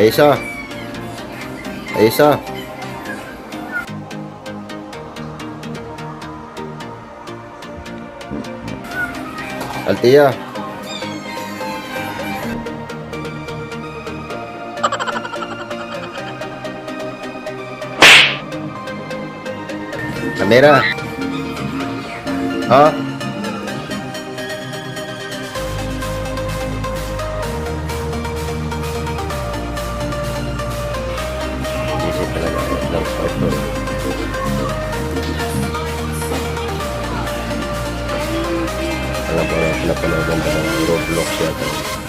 Ay isa. Ay isa. Altia. Lang ito. Alam ko na pinapanood ng Roblox yata.